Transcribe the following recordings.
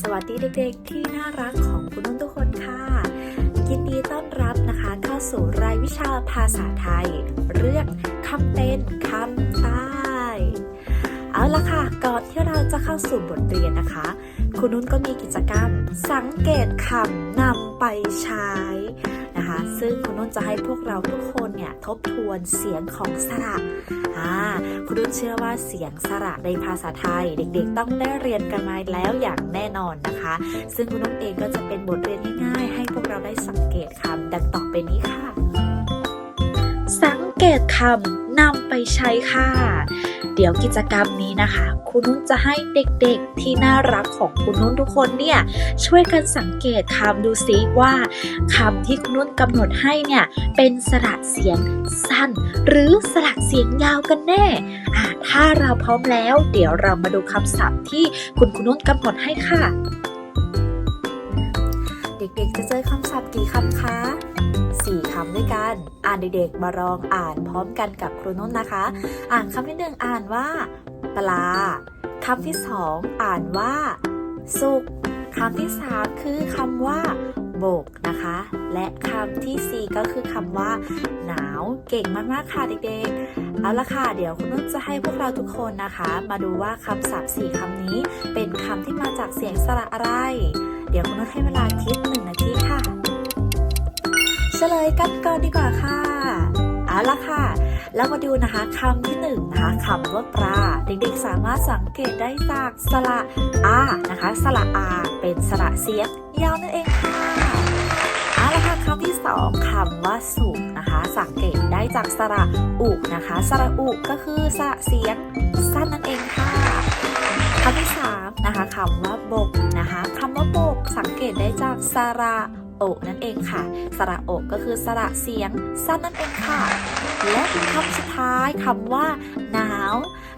สวัสดีเด็กๆ ที่น่ารักของคุณนุ่นทุกคนค่ะ ยินดีต้อนรับนะคะเข้าสู่รายวิชาภาษาไทย เรื่องคำเป็นคำตา ละค่ะ ก่อนที่เราจะเข้าสู่บทเรียนนะคะ คุณนุ่นก็มีกิจกรรมสังเกตคำนำไปใช้นะคะ ซึ่งคุณนุ่นจะให้พวกเราทุกคนเนี่ยทบทวนเสียงของสระอ่าคุณนุ่นเชื่อว่าเสียงสระในภาษาไทย เด็กๆ ต้องได้เรียนกันมาแล้วอย่างแน่นอนนะคะ ซึ่งคุณนุ่นเองก็จะเป็นบทเรียนง่ายๆ ให้พวกเราได้สังเกตคำดังต่อไปนี้ค่ะ สังเกตคำนำไปใช้ค่ะ เดี๋ยวกิจกรรมนี้นะคะ คุณนุ่นจะให้เด็กๆที่น่ารักของคุณนุ่นทุกคนเนี่ยช่วยกันสังเกตคำดูซิว่าคำที่คุณนุ่นกำหนดให้เนี่ยเป็นสระเสียงสั้น หรือสระเสียงยาวกันแน่อะถ้าเราพร้อมแล้ว เดี๋ยวเรามาดูคำศัพท์ที่คุณคุณนุ่นกำหนดให้ค่ะ เด็กๆจะเจอคำศัพท์กี่คำคะ สี่คำด้วยกัน อ่านเด็กๆมาลองอ่านพร้อมกันกับครูนุ่นนะคะ อ่านคำที่หนึ่งอ่านว่า ปลาคำที่สองอ่านว่า สุกคำที่สามคือคำว่าโบกนะคะ และคำที่สี่ก็คือคำว่า หนาวเก่งมากๆค่ะเด็กๆ เอาละค่ะ เดี๋ยวคุณนุ่นจะให้พวกเราทุกคนนะคะ มาดูว่าคำศัพท์สี่คำนี้ เป็นคำที่มาจากเสียงสระอะไร เดี๋ยวคุณนุ่นให้เวลาคิดหนึ่งนาทีค่ะ เฉลยกันก่อนดีกว่าค่ะ เอาละค่ะแล้วมาดูนะคะคำที่หนึ่งนะคะคำว่าปลา เด็กๆสามารถสังเกตได้จากสระอานะคะ สระอาเป็นสระเสียงยาวนั่นเองค่ะเอาละค่ะคำที่สองคำว่าสุกนะคะ สังเกตได้จากสระอุนะคะ สระอุก็คือสระเสียงสั้นนั่นเองค่ะคำที่สามนะคะคำว่าบกนะคะคำว่าบกสังเกตได้จากสระ โอนั่นเองค่ะ สระโอก็คือสระเสียงสั้นนั่นเองค่ะ และคำสุดท้ายคำว่า หนาว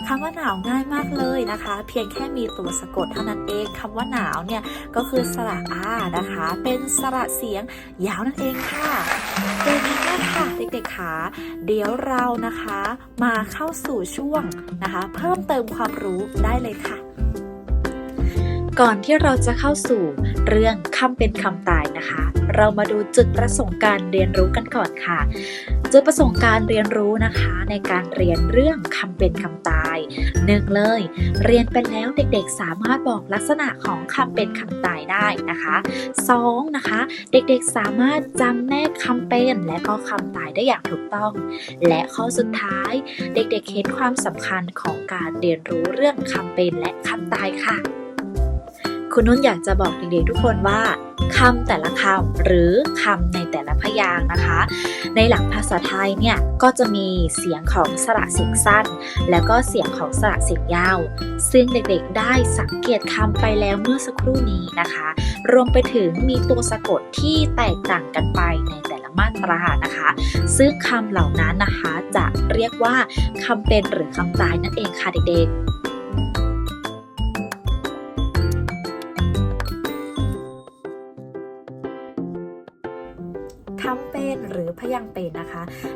คำว่าหนาวง่ายมากเลยนะคะ เพียงแค่มีตัวสะกดเท่านั้นเองคำว่าหนาวเนี่ยก็คือสระอานะคะ เป็นสระเสียงยาวนั่นเองค่ะเก่งมากค่ะเด็กๆค่ะเดี๋ยวเรานะคะ มาเข้าสู่ช่วงนะคะ เพิ่มเติมความรู้ได้เลยค่ะ ก่อนที่เราจะเข้าสู่เรื่องคำเป็นคำตายนะคะ เรามาดูจุดประสงค์การเรียนรู้กันก่อนค่ะ จุดประสงค์การเรียนรู้นะคะ ในการเรียนเรื่องคำเป็นคำตายหนึ่งเลย เรียนไปแล้วเด็กๆ สามารถบอกลักษณะของคำเป็นคำตายได้นะคะสองนะคะ เด็กๆสามารถจำแนกคำเป็นและก็คำตายได้อย่างถูกต้อง และข้อสุดท้าย เด็กๆเห็นความสำคัญของการเรียนรู้เรื่องคำเป็นและคำตายค่ะ คุณนุ่นอยากจะบอกเด็กๆทุกคนว่าคำแต่ละคำหรือคำในแต่ละพยางค์นะคะ ในหลักภาษาไทยเนี่ยก็จะมีเสียงของสระเสียงสั้น แล้วก็เสียงของสระเสียงยาว ซึ่งเด็กๆได้สังเกตคำไปแล้วเมื่อสักครู่นี้นะคะ รวมไปถึงมีตัวสะกดที่แตกต่างกันไปในแต่ละมาตรานะคะ ซึ่งคำเหล่านั้นนะคะจะเรียกว่าคำเป็นหรือคำตายนั่นเองค่ะเด็กๆ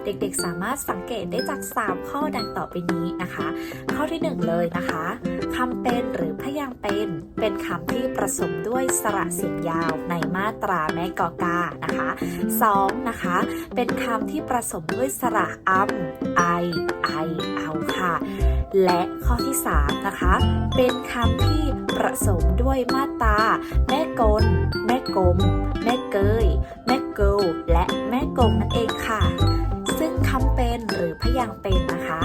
เด็กๆสามารถสังเกตได้จาก 3 ข้อดังต่อไปนี้นะคะ ข้อที่ 1 เลยนะคะคำเป็นหรือพยางเป็น เป็นคำที่ผสมด้วยสระเสียงยาวในมาตราแม่กอกานะคะ 2. นะคะ เป็นคำที่ผสมด้วยสระอัมไอไอเอาค่ะ และข้อที่3นะคะ เป็นคำที่ผสมด้วยมาตราแม่กล แม่กลม แม่เกย แม่เกิลและแม่กงนั่นเองค่ะ ยางเป็นนะคะ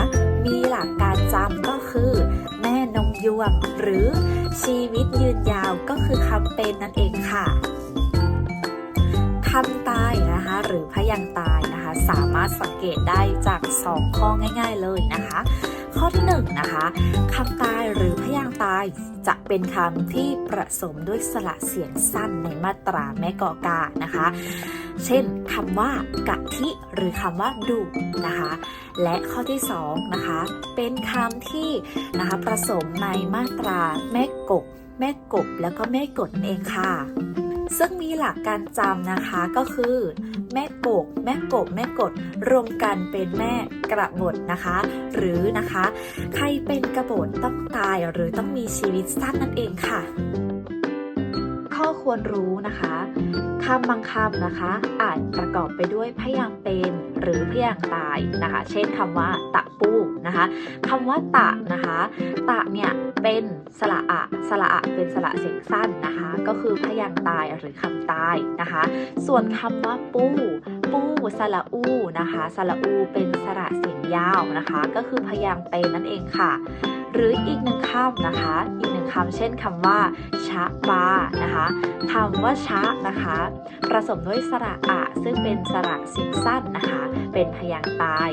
มีหลักการจำก็คือ แม่นมยวงหรือชีวิตยืนยาวก็คือคำเป็นนั่นเองค่ะคำตายนะคะ หรือพยางตาย สามารถสังเกตได้จาก 2 ข้อง่าย ๆเลยนะคะ ข้อที่1นงนะคะคำตายหรือพยางค์ตายจะเป็นคำที่ผสมด้วยสระเสียงสั้นในมาตราแม่กอกานะคะ เช่นคำว่ากะทิหรือคำว่าดุนะคะ และข้อที่2นะคะเป็นคำที่นะคะผสมในมาตราแม่กบแม่กบแล้วก็แม่กดเองค่ะซึ่งมีหลักการจำนะคะก็คือ แม่โกก แม่กบแม่กดรวมกันเป็นแม่กระบดนะคะ หรือนะคะ ใครเป็นกระบดต้องตายหรือต้องมีชีวิตสั้นนั่นเองค่ะ ข้อควรรู้นะคะำบางคำนะคะ อาจประกอบไปด้วยพยางค์เป็นหรือพยางค์ตายนะคะ เช่นคำว่า ตะปูนะคะคำว่า ตะนะคะ ตะเนี่ยเป็นสระอะสระอะเป็นสระเสียงสั้นนะคะ ก็คือพยางค์ตายหรือคำตายนะคะ ส่วนคำว่า ปูปูสระอูนะคะสระอูเป็นสระเสียงยาวนะคะ ก็คือพยางค์เป็นนั่นเองค่ะ หรืออีกหนึ่งคำนะคะ อีกหนึ่งคำเช่นคำว่า ชะบานะคะคำว่าชะนะคะผสมด้วยสระอะ ซึ่งเป็นสระเสียงสั้นนะคะ เป็นพยางค์ตาย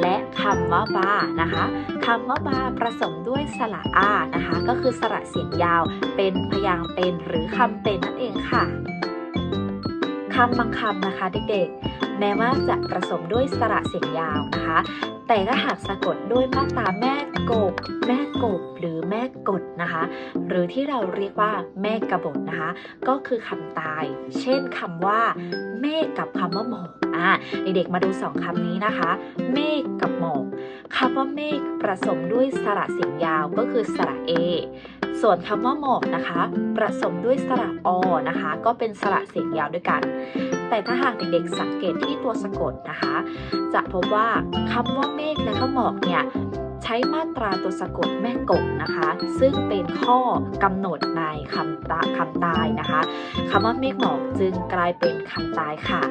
และคำว่าบานะคะคำว่าบาผสมด้วยสระอานะคะ ก็คือสระเสียงยาว เป็นพยางค์เป็นหรือคำเป็นนั่นเองค่ะำบางคำนะคะเด็กๆ แม้ว่าจะผสมด้วยสระเสียงยาวนะคะ แต่ถ้าหากสะกดด้วยมาตราแม่กบ แม่กบ หรือแม่กดนะคะ หรือที่เราเรียกว่าแม่กระบทนะคะ ก็คือคำตาย เช่นคำว่า เมฆกับคำว่าหมอกอ่า เด็กๆมาดูสองคำนี้นะคะ เมฆกับหมอกคำว่าเมฆผสมด้วยสระเสียงยาวก็คือสระเอส่วนคำว่าหมอกนะคะผสมด้วยสระอนะคะ ก็เป็นสระเสียงยาวด้วยกัน แต่ถ้าหากเด็กๆสังเกตที่ตัวสะกดนะคะ จะพบว่าคำว่าเมฆและก็หมอกเนี่ยใช้มาตราตัวสะกดแม่กบนะคะ ซึ่งเป็นข้อกำหนดในคำตาคำตายนะคะคำว่าเมฆหมอกจึงกลายเป็นคำตายค่ะ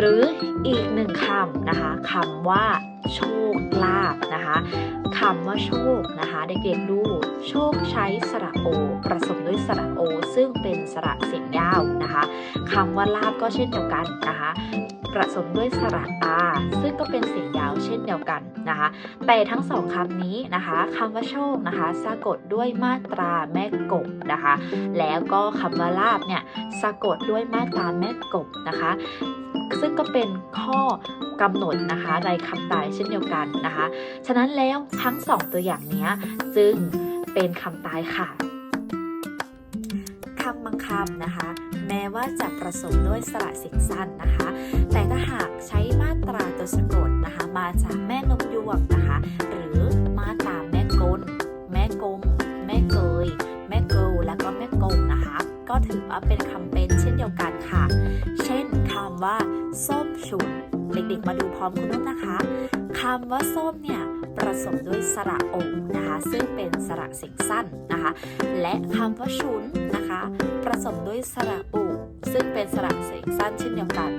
หรืออีกหนึ่งคำนะคะคำว่าโชคลาภนะคะคำว่าโชคนะคะเด็กๆดูโชคใช้สระโอผสมด้วยสระโอ ซึ่งเป็นสระเสียงยาวนะคะคำว่าลาบก็เช่นเดียวกันนะคะผสมด้วยสระอาซึ่งก็เป็นเสียงยาวเช่นเดียวกันนะคะ แต่ทั้งสองคำนี้นะคะคำว่าโชคนะคะ สะกดด้วยมาตราแม่กบนะคะ แล้วก็คำว่าลาบเนี่ยสะกดด้วยมาตราแม่กบนะคะ ซึ่งก็เป็นข้อกำหนดนะคะในคำตายเช่นเดียวกันนะคะ ฉะนั้นแล้วทั้งสองตัวอย่างนี้จึงเป็นคำตายค่ะคำบางคำนะคะ แม้ว่าจะผสมด้วยสระเสียงสั้นนะคะ แต่ถ้าหากใช้มาตราตัวสะกดนะคะ มาจากแม่นกยวกนะคะ หรือมาตราแม่กลแม่กงแม่เกย แม่เกลแล้วก็แม่กงนะคะ ก็ถือว่าเป็นคำเป็นเช่นเดียวกันค่ะ เช่นคำว่า ส้มฉุน เด็กๆ มาดูพร้อมคุณนุ่นนะคะคำว่าส้มเนี่ยผสมด้วยสระองนะคะซึ่งเป็นสระเสียงสั้นนะคะ และคำว่าชุนนะคะผสมด้วยสระอุซึ่งเป็นสระเสียงสั้นเช่นเดียวกัน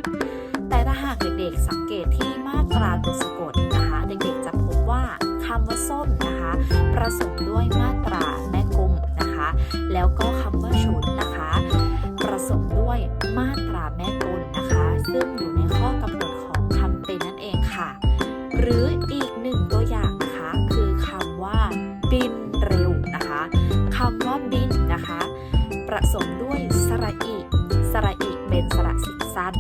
แต่ถ้าหากเด็กๆสังเกตที่มาตราตัวสะกดนะคะ เด็กๆจะพบว่าคำว่าส้มนะคะผสมด้วยมาตราแม่กลมนะคะ แล้วก็คำว่าชุน มาตราแม่กลนะคะ ซึ่งอยู่ในข้อกำหนดของคำเป็นนั่นเองค่ะ หรืออีกหนึ่งตัวอย่างนะคะคือคำว่า บินเร็วนะคะคำว่าบินนะคะผสมด้วยสระอีสระอีเป็นสระสิสั้น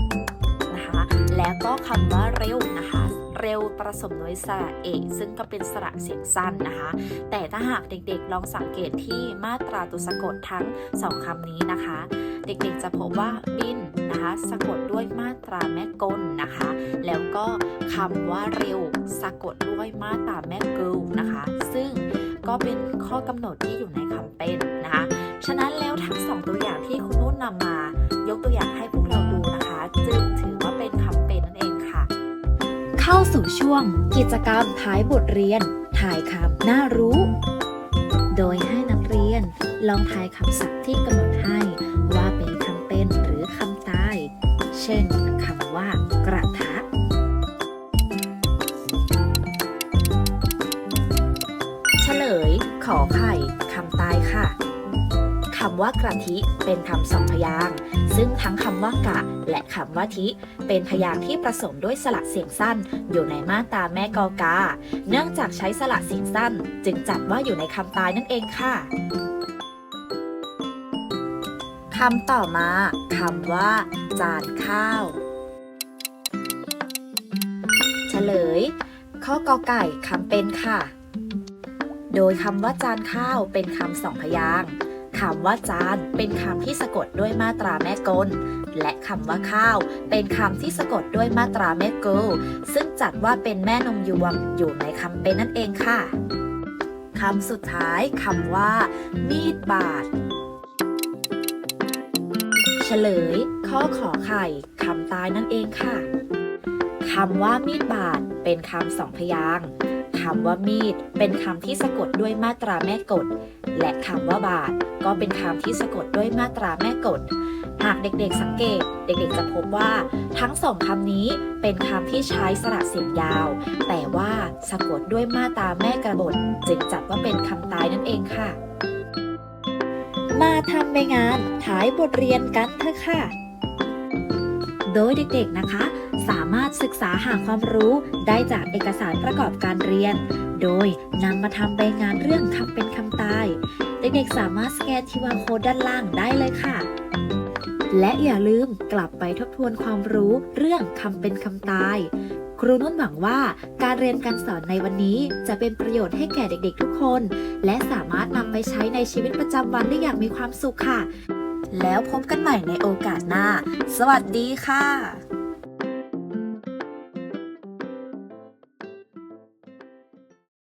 นะคะแล้วก็คำว่าเร็วนะคะ เร็วผสมด้วยสระเอกซึ่งก็เป็นสระเสียงสั้นนะคะ แต่ถ้าหากเด็กๆลองสังเกตที่มาตราตัวสะกดทั้งสองคำนี้นะคะ เด็กๆจะพบว่าบินนะคะสะกดด้วยมาตราแม่กลนะคะ แล้วก็คำว่าเร็วสะกดด้วยมาตราแม่เกิลนะคะ ซึ่งก็เป็นข้อกำหนดที่อยู่ในคำเป็นนะคะ ฉะนั้นแล้วทั้งสองตัวอย่างที่คุณนุ่นนำมายกตัวอย่างให้พวกเราดูนะคะ จึงถือว่าเป็นคำเป็นนั่นเองค่ะ เข้าสู่ช่วงกิจกรรมท้ายบทเรียนถ่ายคำน่ารู้ โดยให้นักเรียนลองทายคำศัพท์ที่กำหนด ช่นคำว่ากระทะ เฉลย ขอไข่คำตายค่ะคำว่ากระทิเป็นคำสองพยางค์ซึ่งทั้งคำว่ากะ และคำว่าทิ เป็นพยางค์ที่ผสมด้วยสระเสียงสั้น อยู่ในมาตราแม่กอกา เนื่องจากใช้สระเสียงสั้น จึงจัดว่าอยู่ในคำตายนั่นเองค่ะำต่อมาคำว่า จานข้าวเฉลย ข้อกอไก่คำเป็นค่ะ โดยคำว่าจานข้าวเป็นคำสองพยางค์คำว่าจานเป็นคำที่สะกดด้วยมาตราแม่กล และคำว่าข้าวเป็นคำที่สะกดด้วยมาตราแม่เกลซึ่งจัดว่าเป็นแม่นมยวงอยู่ในคำเป็นนั่นเองค่ะคำสุดท้ายคำว่า มีดบาด ฉลย ข้อขอไข่คำตายนั่นเองค่ะคำว่ามีดบาดเป็นคำสองพยางคำว่ามีดเป็นคำที่สะกดด้วยมาตราแม่กฎ และคำว่าบาดก็เป็นคำที่สะกดด้วยมาตราแม่กฎ หากเด็กๆสังเกต เด็กๆจะพบว่าทั้งสองคำนี้เป็นคำที่ใช้สระเสียงยาว แต่ว่าสะกดด้วยมาตราแม่กระบท จึงจัดว่าเป็นคำตายนั่นเองค่ะ ทำใบงานท้ายบทเรียนกันเถอะค่ะ โดยเด็กๆนะคะ สามารถศึกษาหาความรู้ได้จากเอกสารประกอบการเรียน โดยนำมาทำใบงานเรื่องคำเป็นคำตาย เด็กๆสามารถสแกน QR code ด้านล่างได้เลยค่ะ และอย่าลืมกลับไปทบทวนความรู้เรื่องคำเป็นคำตาย ครูนุ่นหวังว่าการเรียนการสอนในวันนี้จะเป็นประโยชน์ให้แก่เด็กๆทุกคน และสามารถนำไปใช้ในชีวิตประจำวันได้อย่างมีความสุขค่ะ แล้วพบกันใหม่ในโอกาสหน้า สวัสดีค่ะ